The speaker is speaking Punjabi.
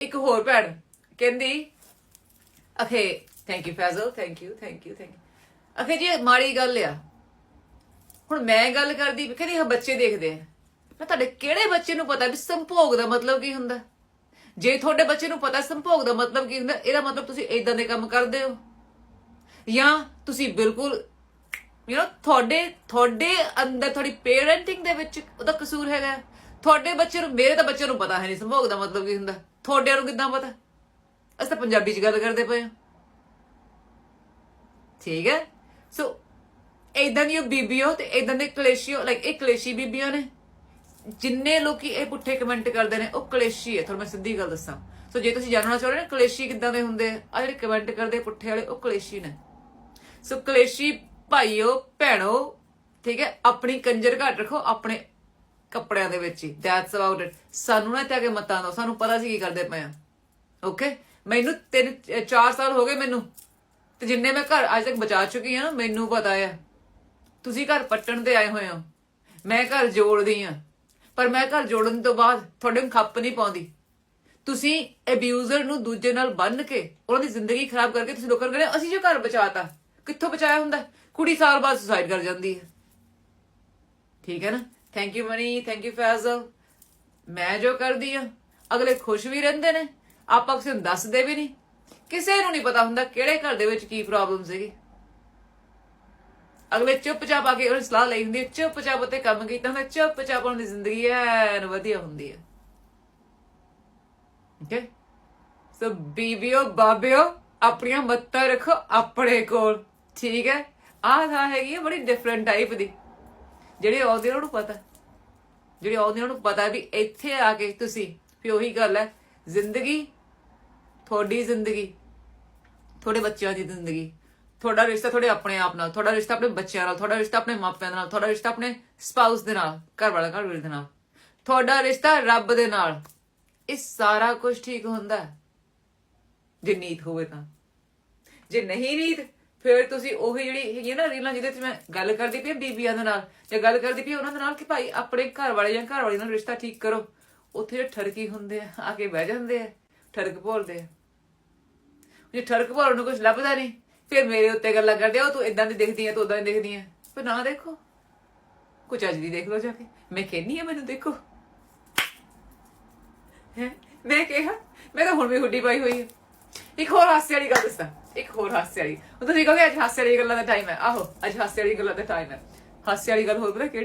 ਇੱਕ ਹੋਰ ਭੈਣ, ਕਹਿੰਦੀ, ਅਖੇ thank you Faizal thank you thank you thank you ਅਖੇ ਜੀ ਮਾੜੀ ਗੱਲ ਆ। ਹੁਣ ਮੈਂ ਗੱਲ ਕਰਦੀ, ਕਹਿੰਦੀ, ਇਹ ਬੱਚੇ ਦੇਖਦੇ ਆ। ਮੈਂ ਤੁਹਾਡੇ ਕਿਹੜੇ ਬੱਚੇ ਨੂੰ ਪਤਾ ਵੀ ਸੰਭੋਗ ਦਾ ਮਤਲਬ ਕੀ ਹੁੰਦਾ? ਜੇ ਤੁਹਾਡੇ ਬੱਚੇ ਨੂੰ ਪਤਾ ਸੰਭੋਗ ਦਾ ਮਤਲਬ ਕੀ ਹੁੰਦਾ, ਇਹਦਾ ਮਤਲਬ ਤੁਸੀਂ ਇਦਾਂ ਦੇ ਕੰਮ ਕਰਦੇ ਹੋ? ਜਾਂ ਤੁਸੀਂ ਬਿਲਕੁਲ ਯੂ نو ਤੁਹਾਡੇ ਤੁਹਾਡੇ ਅੰਦਰ ਤੁਹਾਡੀ ਪੇਰੈਂਟਿੰਗ ਦੇ ਵਿੱਚ ਉਹਦਾ ਕਸੂਰ ਹੈਗਾ। ਤੁਹਾਡੇ ਬੱਚੇ ਨੂੰ, ਮੇਰੇ ਤਾਂ ਬੱਚੇ ਨੂੰ ਪਤਾ ਹੈ ਨਹੀਂ ਸੰਭੋਗ ਦਾ ਮਤਲਬ ਕੀ ਹੁੰਦਾ। ਤੁਹਾਡੇ ਨੂੰ ਕਿੱਦਾਂ ਪਤਾ? ਅਸੀਂ ਤਾਂ ਪੰਜਾਬੀ ਚ ਗੱਲ ਕਰਦੇ ਪਏ ਹਾਂ। ਠੀਕ ਹੈ? ਸੋ ਇਦਾਂ ਦੀਆਂ ਬੀਬੀਓ ਤੇ ਇਦਾਂ ਦੇ ਕਲੇਸ਼ੀਓ ਲਾਈਕ ਇਹ ਕਲੇਸ਼ੀ ਬੀਬੀਆਂ ਨੇ। ਜਿੰਨੇ ਲੋਕੀ ਇਹ ਪੁੱਠੇ ਕਮੈਂਟ ਕਰਦੇ ਨੇ, ਉਹ ਕਲੇਸ਼ੀ ਹੈ। ਤੁਹਾਨੂੰ ਮੈਂ ਸਿੱਧੀ ਗੱਲ ਦੱਸਾਂ। ਸੋ ਜੇ ਤੁਸੀਂ ਜਾਣਨਾ ਚਾਹੁੰਦੇ ਹੋ ਨਾ ਕਲੇਸ਼ੀ ਕਿੱਦਾਂ ਦੇ ਹੁੰਦੇ ਆ ਆਹ ਜਿਹੜੇ ਕਮੈਂਟ ਕਰਦੇ ਪੁੱਠੇ ਵਾਲੇ, ਉਹ ਕਲੇਸ਼ੀ ਨੇ। ਸੋ ਕਲੇਸ਼ੀ ਭਾਈਓ, ਭੈਣੋ, ਠੀਕ ਹੈ? ਆਪਣੀ ਕੰਜਰ ਘੱਟ ਰੱਖੋ, ਆਪਣੇ ਕੱਪੜਿਆਂ ਦੇ ਵਿੱਚ ਹੀ। ਦੈਟਸ ਅਬਾਊਟ ਇਟ ਸਾਨੂੰ ਨਾ ਤੇ ਕੇ ਮਤਾਂ ਦੋ ਸਾਨੂੰ ਪਤਾ ਸੀ ਕੀ ਕਰਦੇ ਪਏ ਆ। ਓਕੇ ਮੈਨੂੰ ਤਿੰਨ 4 ਸਾਲ ਹੋ ਗਏ ਮੈਨੂੰ। ਤੇ ਜਿੰਨੇ ਮੈਂ ਘਰ ਅੱਜ ਤੱਕ ਬਚਾ ਚੁੱਕੀ ਹਾਂ ਨਾ, ਮੈਨੂੰ ਪਤਾ ਆ। ਤੁਸੀਂ ਘਰ ਪੱਟਣ ਤੇ ਆਏ ਹੋਏ ਹੋ। ਮੈਂ ਘਰ ਜੋੜਦੀ ਆ। ਪਰ ਮੈਂ ਘਰ ਜੋੜਨ ਤੋਂ ਬਾਅਦ ਤੁਹਾਡੇ ਨੂੰ ਖੱਪ ਨਹੀਂ ਪਾਉਂਦੀ। ਤੁਸੀਂ ਅਬਿਊਜ਼ਰ ਨੂੰ ਦੂਜੇ ਨਾਲ ਬੰਨ ਕੇ ਉਹਨਾਂ ਦੀ ਜ਼ਿੰਦਗੀ ਖਰਾਬ ਕਰਕੇ ਤੁਸੀਂ ਲੋਕਾਂ ਨੂੰ ਕਹਿੰਦੇ ਅਸੀਂ ਜੋ ਘਰ ਬਚਾਤਾ, ਕਿੱਥੋਂ ਬਚਾਇਆ ਹੁੰਦਾ? ਕੁੜੀ ਸਾਲ ਬਾਅਦ ਸੁਸਾਈਡ ਕਰ ਜਾਂਦੀ ਹੈ ਠੀਕ ਹੈ ਨਾ? Thank you Mani thank you Faizal ਮੈਂ ਜੋ ਕਰਦੀ ਆ, ਅਗਲੇ ਖੁਸ਼ ਵੀ ਰਹਿੰਦੇ ਨੇ, ਆਪਾਂ ਕਿਸੇ ਨੂੰ ਦੱਸਦੇ ਵੀ ਨਹੀਂ। ਕਿਸੇ ਨੂੰ ਨਹੀਂ ਪਤਾ ਹੁੰਦਾ ਕਿਹੜੇ ਘਰ ਦੇ ਵਿੱਚ ਕੀ ਪ੍ਰੋਬਲਮ ਸੀਗੀ। ਅਗਲੇ ਚੁੱਪਚਾਪ ਆ ਕੇ ਉਹ ਸਲਾਹ ਲਈ ਹੁੰਦੀ ਹੈ ਚੁੱਪਚਾਪ ਉੱਤੇ ਕੰਮ ਕੀਤਾ ਹੁੰਦਾ, ਚੁੱਪਚਾਪ ਉਹਨਾਂ ਦੀ ਜ਼ਿੰਦਗੀ ਐਨ ਵਧੀਆ ਹੁੰਦੀ ਹੈ ਓਕੇ ਸੋ ਬੀਬੀਓ, ਬਾਬਿਓ, ਆਪਣੀਆਂ ਮੱਤਾਂ ਰੱਖੋ ਆਪਣੇ ਕੋਲ। ਠੀਕ ਹੈ? ਆਹ ਥਾਂ ਹੈਗੀ ਹੈ ਬੜੀ ਡਿਫਰੈਂਟ ਟਾਈਪ ਦੀ। ਜਿਹੜੇ ਆਉਂਦੇ ਉਹਨਾਂ ਨੂੰ ਪਤਾ। ਜਿਹੜੇ ਆਉਂਦੇ ਉਹਨਾਂ ਨੂੰ ਪਤਾ ਵੀ ਇੱਥੇ ਆ ਕੇ ਤੁਸੀਂ, ਵੀ ਉਹੀ ਗੱਲ ਹੈ। ਜ਼ਿੰਦਗੀ, ਤੁਹਾਡੀ ਜ਼ਿੰਦਗੀ, ਤੁਹਾਡੇ ਬੱਚਿਆਂ ਦੀ ਜ਼ਿੰਦਗੀ, ਤੁਹਾਡਾ ਰਿਸ਼ਤਾ ਤੁਹਾਡੇ ਆਪਣੇ ਆਪ ਨਾਲ, ਤੁਹਾਡਾ ਰਿਸ਼ਤਾ ਆਪਣੇ ਬੱਚਿਆਂ ਨਾਲ, ਤੁਹਾਡਾ ਰਿਸ਼ਤਾ ਆਪਣੇ ਮਾਪਿਆਂ ਦੇ ਨਾਲ, ਤੁਹਾਡਾ ਰਿਸ਼ਤਾ ਆਪਣੇ ਸਪਾਊਸ ਦੇ ਨਾਲ ਘਰ ਵਾਲਾ ਘਰ ਵਾਲੀ ਦੇ ਨਾਲ, ਤੁਹਾਡਾ ਰਿਸ਼ਤਾ ਰੱਬ ਦੇ ਨਾਲ, ਇਹ ਸਾਰਾ ਕੁਝ ਠੀਕ ਹੁੰਦਾ। ਜੇ ਨੀਤ ਹੋਵੇ ਤਾਂ। ਜੇ ਨਹੀਂ ਨੀਤ ਫਿਰ ਤੁਸੀਂ ਉਹੀ ਜਿਹੜੀ ਹੈਗੀ ਹੈ ਨਾ ਰੀਲਾਂ ਜਿਹਦੇ ਤੇ ਮੈਂ ਗੱਲ ਕਰਦੀ ਪਈ ਬੀਬੀਆਂ ਦੇ ਨਾਲ, ਜਾਂ ਗੱਲ ਕਰਦੀ ਪਈ ਉਹਨਾਂ ਦੇ ਨਾਲ ਕਿ ਭਾਈ ਆਪਣੇ ਘਰ ਵਾਲੇ ਜਾਂ ਘਰ ਵਾਲੀ ਨਾਲ ਰਿਸ਼ਤਾ ਠੀਕ ਕਰੋ। ਉੱਥੇ ਜਿਹੜੇ ਠਰਕੀ ਹੁੰਦੇ ਆ ਆ ਕੇ ਬਹਿ ਜਾਂਦੇ ਆ, ਠਰਕ ਭੋਲਦੇ ਆ। ਜੇ ਠਰਕ ਭੋਲ ਨੂੰ ਕੁਝ ਲੱਭਦਾ ਨਹੀਂ, ਫਿਰ ਮੇਰੇ ਉੱਤੇ ਗੱਲਾਂ ਕਰਦੇ ਆ, ਉਹ ਤੂੰ ਇਦਾਂ ਦੀ ਦਿਖਦੀ ਆ, ਤੂੰ ਉਦਾਂ ਦੀ ਦਿਖਦੀ ਆ। ਪਰ ਨਾ ਦੇਖੋ। ਕੁਝ ਅੱਜ ਦੀ ਦੇਖ ਲਓ ਜਾ ਕੇ। ਮੈਂ ਕਹਿੰਨੀ ਆ ਮੈਨੂੰ ਦੇਖੋ। ਹੈਂ? ਮੈਂ ਕਿਹਾ, ਮੈਂ ਤਾਂ ਹੁਣ ਵੀ ਹੁੱਡੀ ਪਾਈ ਹੋਈ ਹੈ ਇੱਕ ਹੋਰ ਹਾਸੇ ਵਾਲੀ ਗੱਲ ਦੱਸਾਂ। ਇੱਕ ਹੋਰ ਹਾਸੇ ਵਾਲੀ। ਉਹ ਤੁਸੀਂ ਕਹੋਗੇ, ਅੱਜ ਹਾਸੇ ਵਾਲੀ ਗੱਲਾਂ ਦਾ ਟਾਈਮ ਹੈ। ਆਹੋ, ਅੱਜ ਹਾਸੇ ਵਾਲੀ ਗੱਲਾਂ ਦਾ ਟਾਈਮ ਹੈ। ਹਾਸੇ ਵਾਲੀ ਗੱਲ ਹੋਰ ਪਤਾ ਕਿਹੜੀ